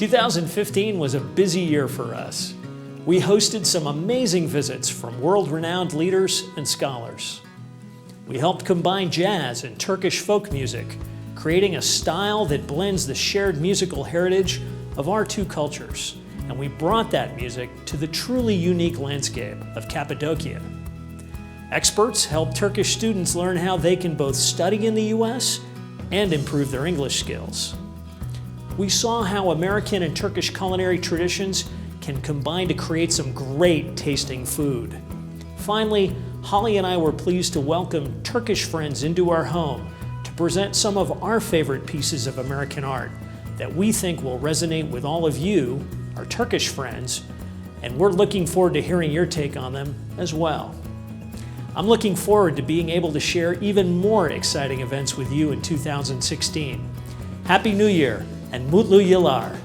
2015 was a busy year for us. We hosted some amazing visits from world renowned leaders and scholars. We helped combine jazz and Turkish folk music, creating a style that blends the shared musical heritage of our two cultures. And we brought that music to the truly unique landscape of Cappadocia. Experts help Turkish students learn how they can both study in the U.S. and improve their English skills. We saw how American and Turkish culinary traditions can combine to create some great tasting food. Finally, Holly and I were pleased to welcome Turkish friends into our home to present some of our favorite pieces of American art that we think will resonate with all of you, our Turkish friends, and we're looking forward to hearing your take on them as well. I'm looking forward to being able to share even more exciting events with you in 2016. Happy New Year and Mutlu Yıllar!